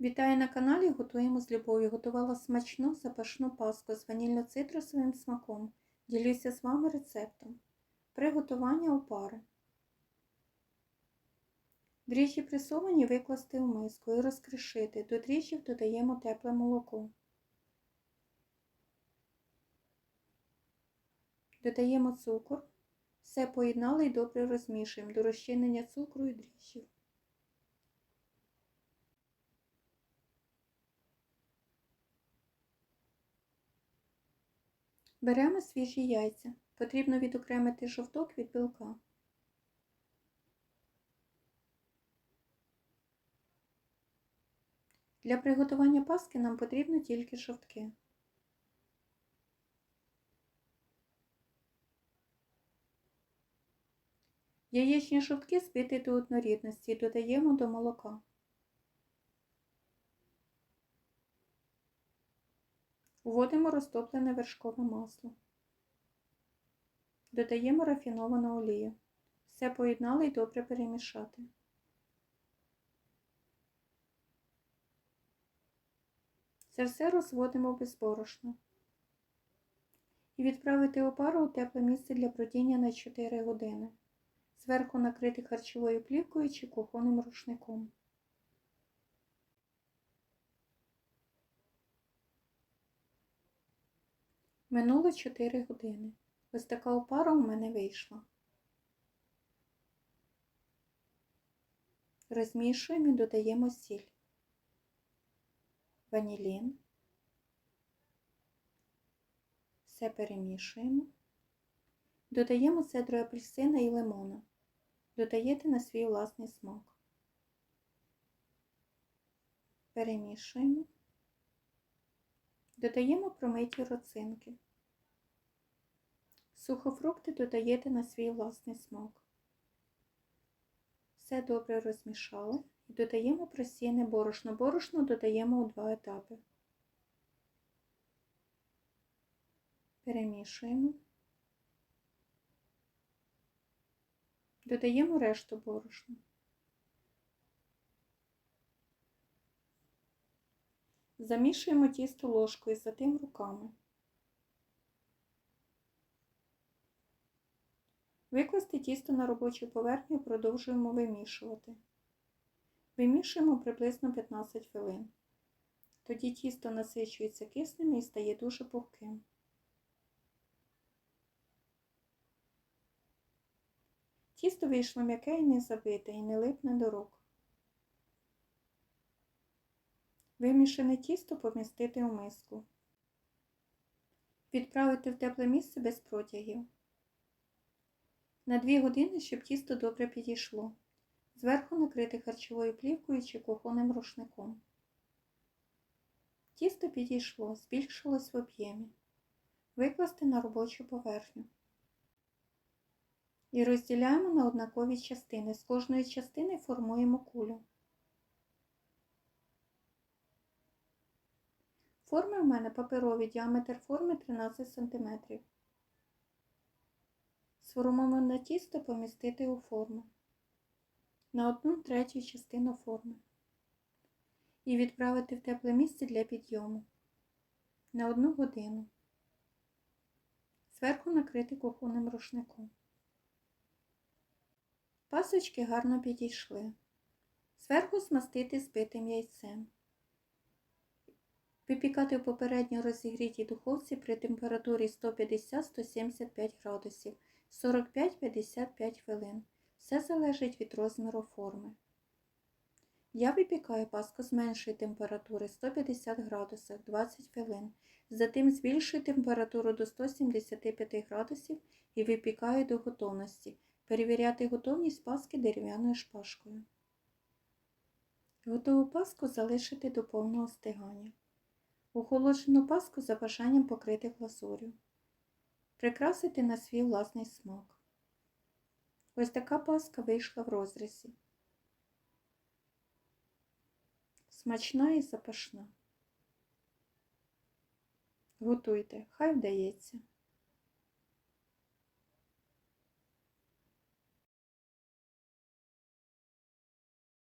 Вітаю на каналі Готуємо з любов'ю. Готувала смачну запашну паску з ванільно-цитрусовим смаком. Ділюся з вами рецептом. Приготування опари. Дріжджі пресовані викласти в миску і розкришити. До дріжджів додаємо тепле молоко. Додаємо цукор. Все поєднали і добре розмішуємо до розчинення цукру і дріжджів. Беремо свіжі яйця. Потрібно відокремити жовток від білка. Для приготування паски нам потрібно тільки жовтки. Яєчні жовтки збити до однорідності і додаємо до молока. Вводимо розтоплене вершкове масло. Додаємо рафіновану олію. Все поєднали і добре перемішати. Це все розводимо без борошна. І відправити опару у тепле місце для бродіння на 4 години. Зверху накрити харчовою плівкою чи кухонним рушником. Минуло 4 години. Ось така опара у мене вийшла. Розмішуємо і додаємо сіль, ванілін. Все перемішуємо. Додаємо цедру апельсина і лимона. Додаєте на свій власний смак. Перемішуємо. Додаємо промиті роцинки. Сухофрукти додаєте на свій власний смак. Все добре розмішали і додаємо просіяне борошно. Борошно додаємо у два етапи. Перемішуємо. Додаємо решту борошна. Замішуємо тісто ложкою, затим руками. Викласти тісто на робочу поверхню продовжуємо вимішувати. Вимішуємо приблизно 15 хвилин. Тоді тісто насичується киснем і стає дуже пухким. Тісто вийшло м'яке і не забите, і не липне до рук. Вимішане тісто помістити у миску. Відправити в тепле місце без протягів. На 2 години, щоб тісто добре підійшло. Зверху накрити харчовою плівкою чи кухонним рушником. Тісто підійшло, збільшилось в об'ємі. Викласти на робочу поверхню. І розділяємо на однакові частини. З кожної частини формуємо кулю. Форми в мене паперові, діаметр форми 13 см. Сформоване тісто помістити у форму на одну третю частину форми і відправити в тепле місце для підйому на одну годину. Зверху накрити кухонним рушником. Пасочки гарно підійшли. Зверху смастити збитим яйцем. Випікати в попередньо розігрітій духовці при температурі 150-175 градусів 45-55 хвилин. Все залежить від розміру форми. Я випікаю паску з меншої температури 150 градусів 20 хвилин. Затим збільшую температуру до 175 градусів і випікаю до готовності. Перевіряти готовність паски дерев'яною шпажкою. Готову паску залишити до повного стигання. Охолоджену паску за бажанням покрити глазур'ю. Прикрасити на свій власний смак. Ось така паска вийшла в розрізі. Смачна і запашна. Готуйте, хай вдається.